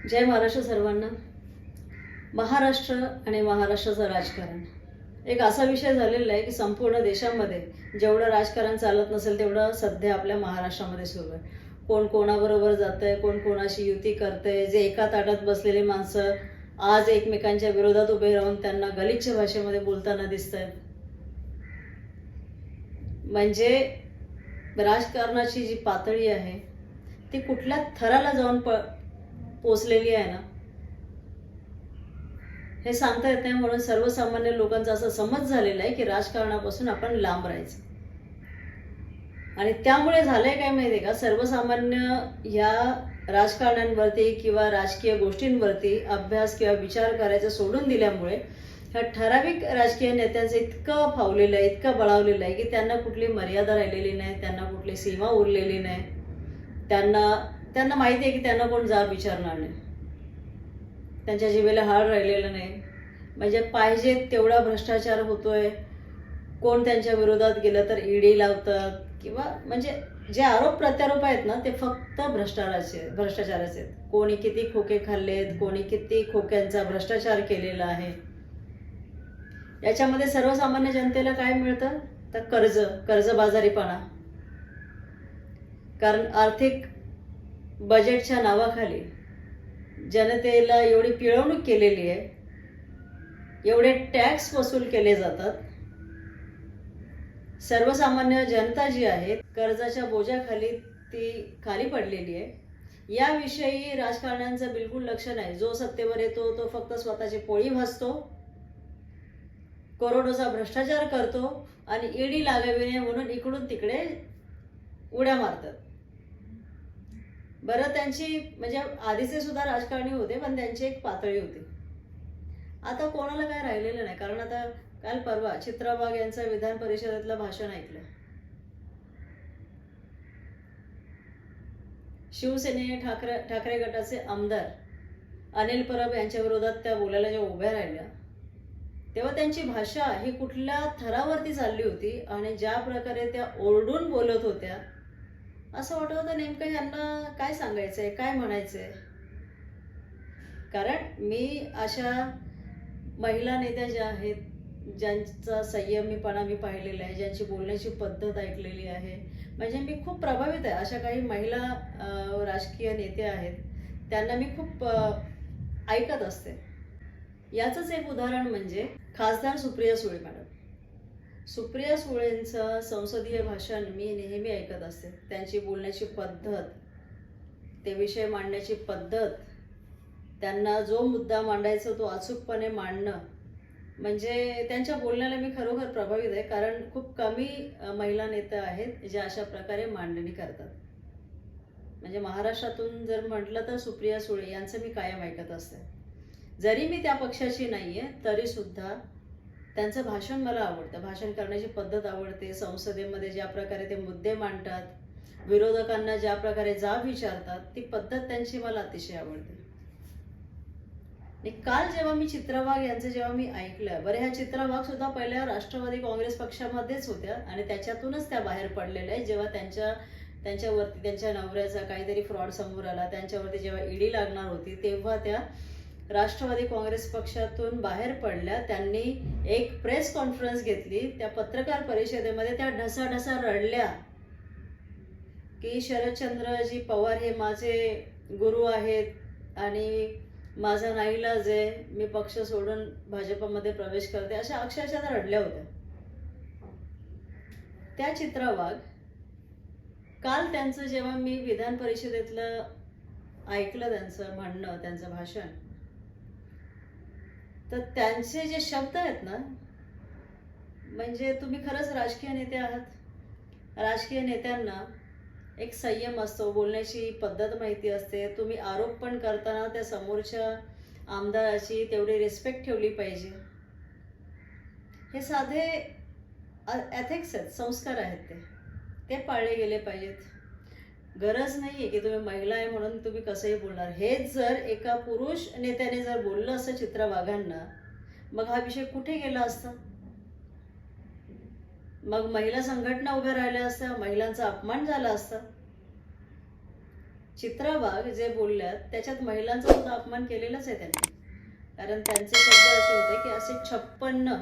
जय महाराष्ट्र सर्वांना. महाराष्ट्र आणि महाराष्ट्राचं राजकारण. एक असा विषय झालेला आहे की संपूर्ण देशामध्ये जेवढं राजकारण चालत नसेल तेवढं सध्या आपल्या महाराष्ट्रामध्ये सुरू आहे. कोण कोणाबरोबर जातंय कोण कोणाशी युती करतंय जे एका ताटात बसलेली माणसं आज एकमेकांच्या विरोधात उभे राहून त्यांना गलिच्छ भाषेमध्ये बोलताना दिसत आहेत म्हणजे राजकारणाची जी पातळी आहे ती कुठल्या थराला जाऊन प पोचलेली आहे ना? हे सांगता येत नाही म्हणून सर्वसामान्य लोकांचा असा समज झालेला आहे की राजकारणापासून आपण लांब राहायचं. आणि त्यामुळे झालंय काय माहितीये का? सर्वसामान्य ह्या राजकारण्यांवरती किंवा राजकीय गोष्टींवरती अभ्यास किंवा विचार करायचा सोडून दिल्यामुळे ह्या ठराविक राजकीय नेत्यांचं इतकं फावलेलं आहे इतकं बळावलेलं आहे की त्यांना कुठली मर्यादा राहिलेली नाही त्यांना कुठली सीमा उरलेली नाही. त्यांना त्यांना माहिती आहे की त्यांना कोण जाब विचारणार नाही. त्यांच्या जिभेला हार राहिलेलं नाही. म्हणजे पाहिजे तेवढा भ्रष्टाचार होतोय. कोण त्यांच्या विरोधात गेलं तर ईडी लावतात किंवा म्हणजे जे आरोप प्रत्यारोप आहेत ना ते फक्त भ्रष्टाचाराचे भ्रष्टाचाराचे आहेत. कोणी किती खोके खाल्लेत कोणी किती खोक्यांचा भ्रष्टाचार केलेला आहे. याच्यामध्ये सर्वसामान्य जनतेला काय मिळतं? तर कर्ज कर्जबाजारीपणा. कारण आर्थिक बजेटच्या नावाखाली. जनतेला एवढी पिळवणूक केलेली आहे. एवढे टॅक्स वसूल केले जातात. सर्वसामान्य जनता जी आहे कर्जाच्या बोजाखाली ती खाली पडलेली आहे. याविषयी राजकारण्यांचं बिलकुल लक्ष नाही. जो सत्तेवर येतो तो फक्त स्वतःची पोळी भासतो करोडोचा भ्रष्टाचार करतो आणि ईडी लागावी नये म्हणून इकडून तिकडे उड्या मारतात. बरं त्यांची म्हणजे आधीचे सुद्धा राजकारणी होते पण त्यांची एक पातळी होती. आता कोणाला काय राहिलेलं नाही? कारण आता काल परवा चित्राबाग यांचं विधान परिषदेतलं भाषण ऐकलं. शिवसेने ठाकरे ठाकरे गटाचे आमदार अनिल परब यांच्या विरोधात त्या बोलायला जेव्हा उभ्या राहिल्या तेव्हा त्यांची भाषा ही कुठल्या थरावरती चालली होती आणि ज्या प्रकारे त्या ओरडून बोलत होत्या असं वाटत होतं नेमकं यांना काय सांगायचंय काय म्हणायचंय? कारण मी अशा महिला नेत्या ज्या आहेत ज्यांचा संयमीपणा मी पाहिलेला आहे ज्यांची बोलण्याची पद्धत ऐकलेली आहे म्हणजे मी खूप प्रभावित आहे. अशा काही महिला राजकीय नेत्या आहेत त्यांना मी खूप ऐकत असते. याचंच एक उदाहरण म्हणजे खासदार सुप्रिया सुळे मॅडम सुप्रिया सुळेंचं संसदीय भाषण मी नेहमी ऐकत असते. त्यांची बोलण्याची पद्धत ते विषय मांडण्याची पद्धत त्यांना जो मुद्दा मांडायचा तो अचूकपणे मांडणं म्हणजे त्यांच्या बोलण्याला मी खरोखर प्रभावित आहे. कारण खूप कमी महिला नेत्या आहेत ज्या अशा प्रकारे मांडणी करतात. म्हणजे महाराष्ट्रातून जर म्हटलं तर सुप्रिया सुळे यांचं मी कायम ऐकत असते. जरी मी त्या पक्षाची नाही आहे तरीसुद्धा त्यांचं भाषण मला आवडतं. भाषण करण्याची पद्धत आवडते. संसदेमध्ये ज्या प्रकारे ते मुद्दे मांडतात विरोधकांना ज्या प्रकारे जाब विचारतात ती पद्धत त्यांची मला अतिशय आवडते. आणि काल जेव्हा मी चित्रवाघ यांचं जेव्हा मी ऐकलं बरं ह्या चित्रवाघ सुद्धा पहिल्या राष्ट्रवादी काँग्रेस पक्षामध्येच होत्या आणि त्याच्यातूनच त्या बाहेर पडलेल्या आहेत. जेव्हा त्यांच्या त्यांच्यावरती त्यांच्या नवऱ्याचा काहीतरी फ्रॉड समोर आला त्यांच्यावरती जेव्हा ईडी लागणार होती तेव्हा त्या राष्ट्रवादी काँग्रेस पक्षातून बाहेर पडल्या. त्यांनी एक प्रेस कॉन्फरन्स घेतली. त्या पत्रकार परिषदेमध्ये त्या ढसाढसा रडल्या की शरदचंद्रजी पवार हे माझे गुरु आहेत आणि माझा नाईलाज आहे. मी पक्ष सोडून भाजपमध्ये प्रवेश करते. अशा अक्षरशः रडल्या होत्या. त्या चित्रावाग काल त्यांचं जेव्हा मी विधान परिषदेतलं ऐकलं त्यांचं म्हणणं त्यांचं भाषण तर त्यांचे जे शब्द आहेत ना म्हणजे तुम्ही खरंच राजकीय नेते आहात. राजकीय नेत्यांना एक संयम असतो बोलण्याची पद्धत माहिती असते. तुम्ही आरोप पण करताना त्या समोरच्या आमदाराची तेवढी रिस्पेक्ट ठेवली पाहिजे. हे साधे एथिक्स आहेत संस्कार आहेत ते. ते पाळले गेले पाहिजेत. गरज नाही आहे की तुम्ही महिला आहे म्हणून तुम्ही कसंही बोलणार. हेच जर एका पुरुष नेत्याने जर बोललं असतं चित्रा वाघांना मग हा विषय कुठे गेला असता? मग महिला संघटना उभ्या राहिल्या असत्या महिलांचा अपमान झाला असता? चित्रा वाघ जे बोलल्यात त्याच्यात महिलांचा सुद्धा अपमान केलेलाच आहे त्यांनी. कारण त्यांचे शब्द असे होते की असे छप्पन्न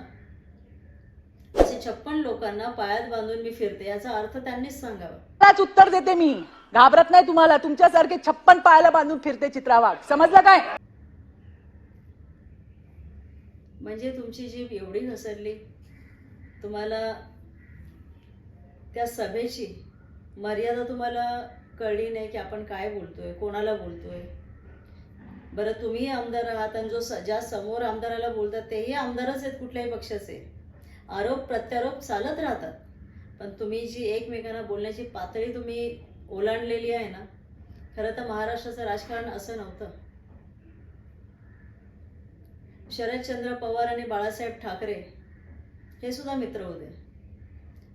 असे छप्पन लोकांना पायात बांधून मी फिरते याचा अर्थ त्यांनीच सांगावा. उत्तर देते मी. घाबरत नाही तुम्हाला? तुमच्यासारखे छप्पन पायाला बांधून फिरते चित्रावाग समजलं काय? म्हणजे तुमची जीभ एवढी घसरली तुम्हाला त्या सभेची मर्यादा तुम्हाला कळली नाही की आपण काय बोलतोय कोणाला बोलतोय? बरं तुम्ही आमदार आहात आणि जो स- ज्या समोर आमदाराला बोलतात तेही आमदारच आहेत कुठल्याही पक्षाचे. आरोप प्रत्यारोप चालत राहतात. पण तुम्ही जी एकमेकांना बोलण्याची पातळी तुम्ही ओलांडलेली आहे ना खरं तर महाराष्ट्राचं राजकारण असं नव्हतं. शरदचंद्र पवार आणि बाळासाहेब ठाकरे हे सुद्धा मित्र होते.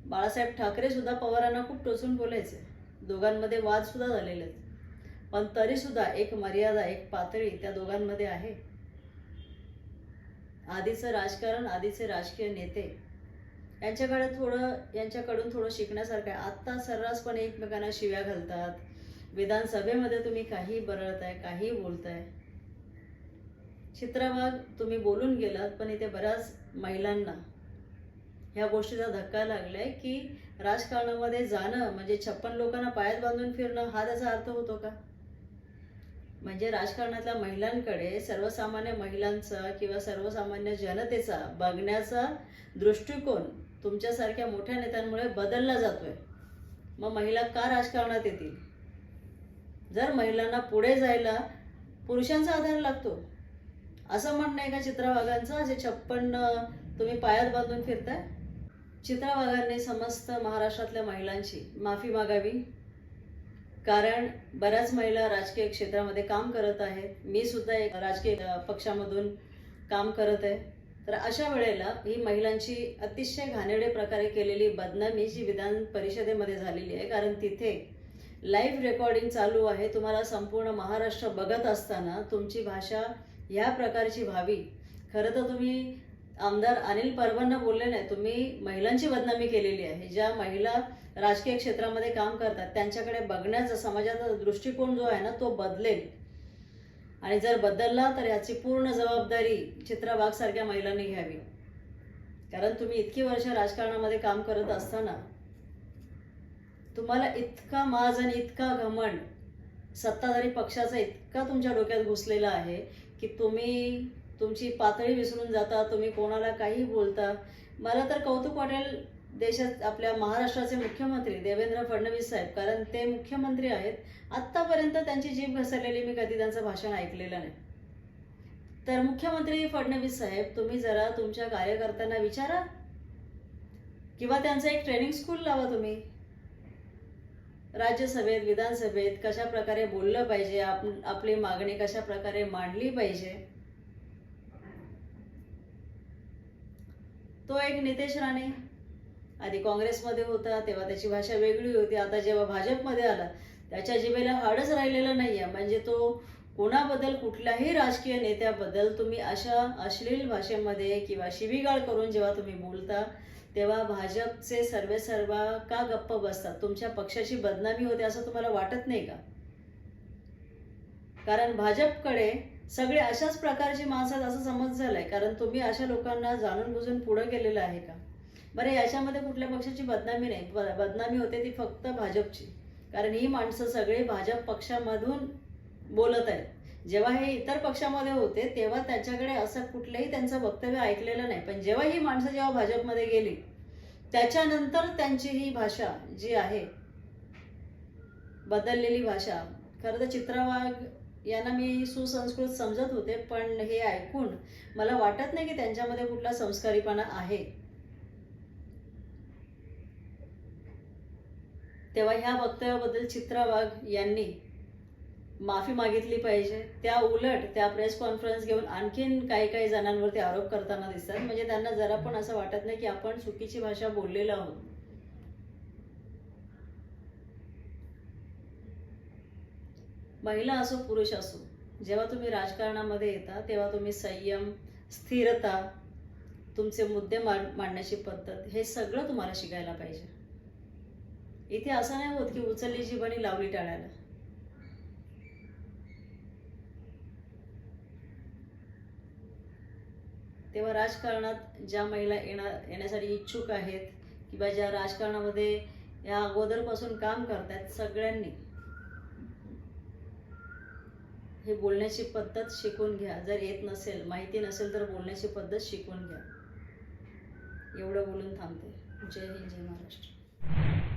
बाळासाहेब ठाकरे सुद्धा पवारांना खूप टोचून बोलायचे. दोघांमध्ये वाद सुद्धा झालेले आहेत. पण तरी सुद्धा एक मर्यादा एक पातळी त्या दोघांमध्ये आहे. आधीचं राजकारण आधीचे राजकीय नेते यांच्याकडे थोडं यांच्याकडून थोडं शिकण्यासारखं आहे. आत्ता सर्रासपणे एकमेकांना शिव्या घालतात. विधानसभेमध्ये तुम्ही काही बरळताय काही बोलताय. चित्राबाग तुम्ही बोलून गेलात पण इथे बऱ्याच महिलांना ह्या गोष्टीचा धक्का लागलाय की राजकारणामध्ये जाणं म्हणजे छप्पन लोकांना पायात बांधून फिरणं हा त्याचा अर्थ होतो का? म्हणजे राजकारणातल्या महिलांकडे सर्वसामान्य महिलांचा किंवा सर्वसामान्य जनतेचा बघण्याचा दृष्टिकोन तुमच्यासारख्या मोठ्या नेत्यांमुळे बदलला जातोय. मग महिला का राजकारणात येतील? जर महिलांना पुढे जायला पुरुषांचा आधार लागतो असं म्हणणं आहे का चित्रावाघांचं? जे छप्पन तुम्ही पायात बांधून फिरताय? चित्रावाघांनी समस्त महाराष्ट्रातल्या महिलांची माफी मागावी. कारण बऱ्याच महिला राजकीय क्षेत्रामध्ये काम करत आहेत. मी सुद्धा एक राजकीय पक्षामधून काम करत आहे. तर अशा वेळेला ही महिलांची अतिशय घाणेरडे प्रकारे केलेली बदनामी जी विधान परिषदेमध्ये झालेली आहे कारण तिथे लाईव्ह रेकॉर्डिंग चालू आहे. तुम्हाला संपूर्ण महाराष्ट्र बघत असताना तुमची भाषा ह्या प्रकारची व्हावी. खरं तर तुम्ही आमदार अनिल परबांना बोलले नाही तुम्ही महिलांची बदनामी केलेली आहे. ज्या महिला राजकीय क्षेत्रामध्ये काम करतात त्यांच्याकडे बघण्याचा समाजाचा दृष्टिकोन जो आहे ना तो बदलेल. आणि जर बदलला तर याची पूर्ण जबाबदारी चित्रा वाघ सारख्या महिलांनी घ्यावी. कारण तुम्ही इतकी वर्ष राजकारणामध्ये काम करत असताना तुम्हाला इतका माज आणि इतका घमंड सत्ताधारी पक्षाचा इतका तुमच्या डोक्यात घुसलेला आहे की तुम्ही तुमची पातळी विसरून जाता तुम्ही कोणाला काही बोलता. मला तर कौतुक वाटेल देशात आपल्या महाराष्ट्राचे मुख्यमंत्री देवेंद्र फडणवीस साहेब कारण ते मुख्यमंत्री आहेत आत्तापर्यंत त्यांची जीभ घसरलेली मी कधी त्यांचं भाषण ऐकलेलं नाही. तर मुख्यमंत्री फडणवीस साहेब तुम्ही जरा तुमच्या कार्यकर्त्यांना विचारा. किंवा त्यांचं एक ट्रेनिंग स्कूल लावा तुम्ही. राज्यसभेत विधानसभेत कशा प्रकारे बोललं पाहिजे आप आपली मागणी कशा प्रकारे मांडली पाहिजे. तो एक नितेश राणे. आधी काँग्रेसमध्ये होता तेव्हा त्याची भाषा वेगळी होती आता जेव्हा भाजपमध्ये आला त्याच्या जिभेला हाडच राहिलेलं नाहीये. म्हणजे तो कोणाबद्दल कुठल्याही राजकीय नेत्याबद्दल तुम्ही अशा अश्लील भाषेमध्ये किंवा शिवीगाळ करून जेव्हा तुम्ही बोलता तेव्हा भाजपचे सर्वे सर्वा का गप्प बसतात? तुमच्या पक्षाची बदनामी होते असं तुम्हाला वाटत नाही का? कारण भाजपकडे सगळे अशाच प्रकारची माणसं असं समज झालंय. कारण तुम्ही अशा लोकांना जाणून बुजून पुढे गेलेलं आहे का? बरं याच्यामध्ये कुठल्या पक्षाची बदनामी नाही. बदनामी होते ती फक्त भाजपची. कारण ही माणसं सगळी भाजप पक्षामधून बोलत आहेत. जेव्हा हे इतर पक्षामध्ये होते तेव्हा त्याच्याकडे असं कुठलंही त्यांचं वक्तव्य ऐकलेलं नाही. पण जेव्हा ही माणसं जेव्हा भाजपमध्ये गेली त्याच्यानंतर त्यांची ही भाषा जी आहे बदललेली भाषा खरं तर चित्रवाघ यांना मी सुसंस्कृत समजत होते पण हे ऐकून मला वाटत नाही की त्यांच्यामध्ये कुठला संस्कारीपणा आहे. तेव्हा ह्या वक्तव्याबद्दल चित्रा वाघ यांनी माफी मागितली पाहिजे. त्या उलट त्या प्रेस कॉन्फरन्स घेऊन आणखीन काही काही जणांवरती आरोप करताना दिसतात. म्हणजे त्यांना जरा पण असं वाटत नाही की आपण चुकीची भाषा बोललेलो आहोत. महिला असो पुरुष असो जेव्हा तुम्ही राजकारणामध्ये येता तेव्हा तुम्ही संयम स्थिरता तुमचे मुद्दे मांडण्याची पद्धत हे सगळं तुम्हाला शिकायला पाहिजे. इथे असं नाही होत की उचलली जीवानी लावली टाळायला. तेव्हा राजकारणात ज्या महिला येणार येण्यासाठी इच्छुक आहेत किंवा ज्या राजकारणामध्ये या अगोदरपासून काम करतात सगळ्यांनी हे बोलण्याची पद्धत शिकून घ्या. जर येत नसेल माहिती नसेल तर बोलण्याची पद्धत शिकून घ्या. एवढं बोलून थांबते. जय हिंद जय महाराष्ट्र.